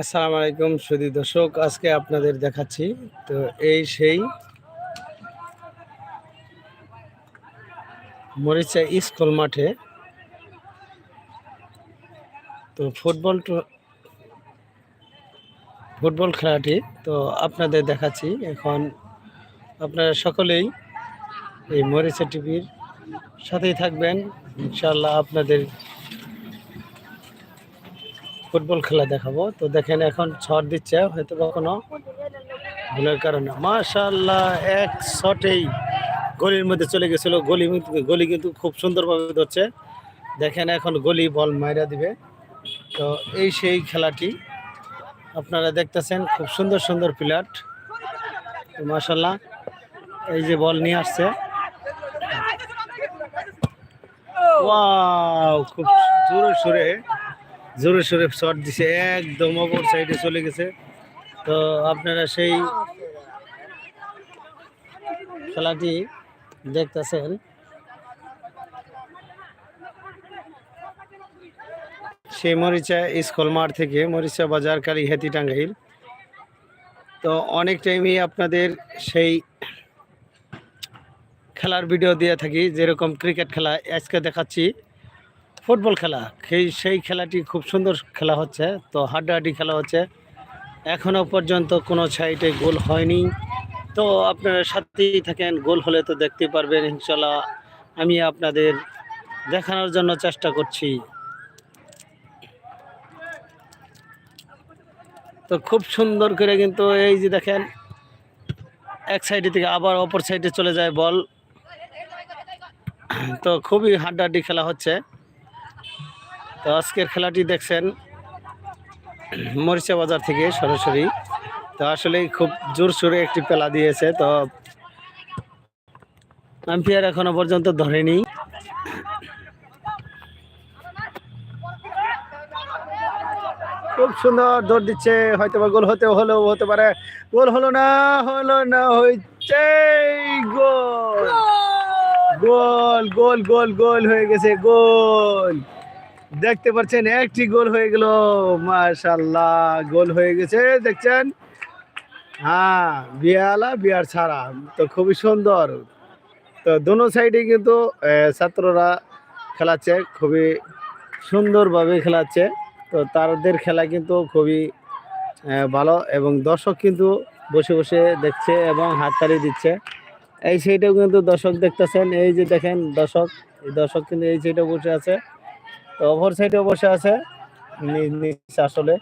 আসসালামু আলাইকুম সুদী দর্শক, আজকে আপনাদের দেখাচ্ছি, তো এই সেই মরিচা স্কুল মাঠে, তো ফুটবল ফুটবল খেলাটি, তো আপনাদের দেখাচ্ছি, এখন আপনারা সকলেই এই মরিচা টিভির সাথেই থাকবেন ইনশাল্লাহ আপনাদের ফুটবল খেলা দেখাবো। তো দেখেন এখন ছট দিচ্ছে, হয়তো বা কোনো ভুলের কারণে। মাশাল্লাহ এক শটেই গলির মধ্যে চলে গেছিল। গলি গলি কিন্তু খুব সুন্দরভাবে ধরছে। দেখেন এখন গলি বল মাইরা দিবে। তো এই সেই খেলাটি আপনারা দেখতেছেন, খুব সুন্দর সুন্দর প্লেয়ার। মাশাল্লাহ এই যে বল নিয়ে আসছে। খুব জোরে সুরে জোরে সোরে শট দিছে, একদম অপর সাইডে চলে গেছে। তো আপনারা সেই খেলাটি দেখতেছেন। সেই মরিচা স্কুল মাঠ থেকে মরিচা বাজার কালীহাতি টাঙ্গাইল। তো অনেক টাইমই আপনাদের সেই খেলার ভিডিও দিয়ে থাকি, যেরকম ক্রিকেট খেলা আজকে দেখাচ্ছি। ফুটবল খেলা। সেই সেই খেলাটি খুব সুন্দর খেলা হচ্ছে। তো হাড্ডাহাড্ডি খেলা হচ্ছে। এখনও পর্যন্ত কোনো সাইডে গোল হয়নি। তো আপনারা সাথেই থাকেন। গোল হলে তো দেখতে পারবেন ইনশাল্লাহ আমি আপনাদের দেখানোর জন্য চেষ্টা করছি। তো খুব সুন্দর করে কিন্তু এই যে দেখেন, এক সাইডে থেকে আবার অপর সাইডে চলে যায় বল। তো খুবই হাড্ডাহাড্ডি খেলা হচ্ছে। তো আজকের খেলাটি দেখছেন মরিচা বাজার থেকে সরাসরি। তো আসলে খুব জোর সোরে একটি পেলা দিয়েছে তো আম্পিয়ার এখনও পর্যন্ত ধরেনি। খুব সুন্দর দৌড় দিচ্ছে হয়তো বা গোল হতে হলেও হতে পারে গোল হলো না হলো না হয়েছে গোল! গোল গোল গোল গোল হয়ে গেছে গোল। দেখতে পাচ্ছেন, একটি গোল হয়ে গেল। মাশাল্লাহ গোল হয়ে গেছে, দেখছেন? হ্যাঁ বিয়ালা, বিয়ার ছাড়া। তো খুবই সুন্দর। তো দোনো সাইডে কিন্তু ছাত্ররা খেলাচ্ছে, খুবই সুন্দরভাবে খেলাচ্ছে। তো তাদের খেলা কিন্তু খুবই ভালো এবং দর্শক কিন্তু বসে বসে দেখছে এবং হাততালি দিচ্ছে। এই সাইডেও কিন্তু দর্শক দেখতেছেন, এই যে দেখেন দর্শক, এই দর্শক কিন্তু এই সাইডে বসে আছে। অপর সাইডে বসে আছে আসলে।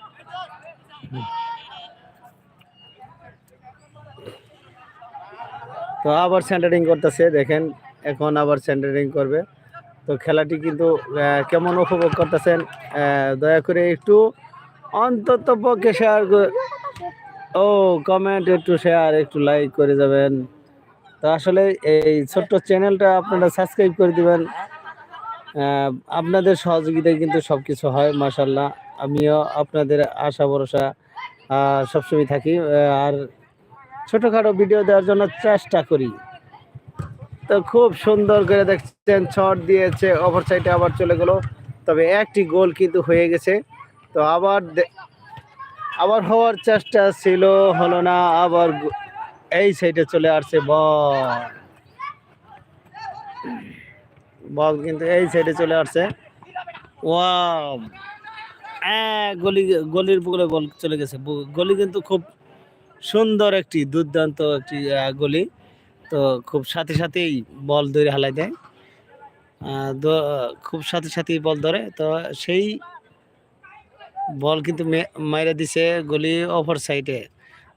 তো আবার সেন্টারিং করতেছে, দেখেন, এখন আবার সেন্টারিং করবে। তো খেলাটি কিন্তু কেমন উপভোগ করতেছেন দয়া করে একটু অন্তত পক্ষে শেয়ার ও কমেন্ট একটু শেয়ার একটু লাইক করে যাবেন। তো আসলে এই ছোট্ট চ্যানেলটা আপনারা সাবস্ক্রাইব করে দিবেন। আপনাদের সহযোগিতায় কিন্তু সব কিছু হয় মাসাল্লাহ আমিও আপনাদের আশা, ভরসা সবসময় থাকি। আর ছোটোখাটো ভিডিও দেওয়ার জন্য চেষ্টা করি। তো খুব সুন্দর করে দেখছেন শট দিয়েছে অপর সাইডে আবার চলে গেল। তবে একটি গোল কিন্তু হয়ে গেছে। তো আবার আবার হওয়ার চেষ্টা ছিল, হলো না, আবার এই সাইডে চলে আসছে বল। বল কিন্তু এই সাইডে চলে আসছে। ওয়াও গলি, গলির বলে বল চলে গেছে। গলি কিন্তু খুব সুন্দর একটি, দুর্দান্ত একটি গলি। তো খুব সাথে সাথেই বল ধরে হালাই দেয়। খুব সাথে সাথেই বল ধরে। তো সেই বল কিন্তু মাইরা দিছে গলি অপর সাইডে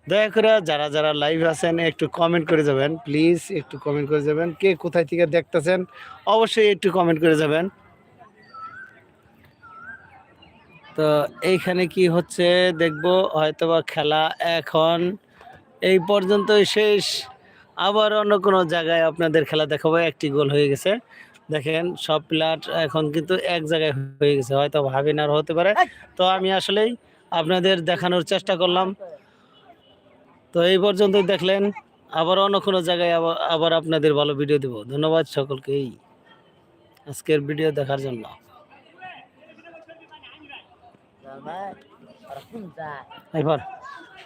দয়া করে যারা যারা লাইভ আছেন একটু কমেন্ট করে যাবেন। প্লিজ একটু কমেন্ট করে যাবেন। কে কোথায় থেকে দেখতেছেন অবশ্যই একটু কমেন্ট করে যাবেন। তো এইখানে কি হচ্ছে দেখব হয়তোবা খেলা এখন। এই পর্যন্তই শেষ। আবার অন্য কোনো জায়গায় আপনাদের খেলা দেখাবো। একটি গোল হয়ে গেছে। দেখেন সব প্লেয়ার এখন কিন্তু এক জায়গায় হয়ে গেছে। হয়তো ভাবিন আর হতে পারে। তো আমি আসলেই আপনাদের দেখানোর চেষ্টা করলাম। তো এই পর্যন্ত দেখলেন। আবার অন্য কোনো জায়গায় আবার আবার আপনাদের ভালো ভিডিও দেবো। ধন্যবাদ সকলকেই আজকের ভিডিও দেখার জন্য। এবার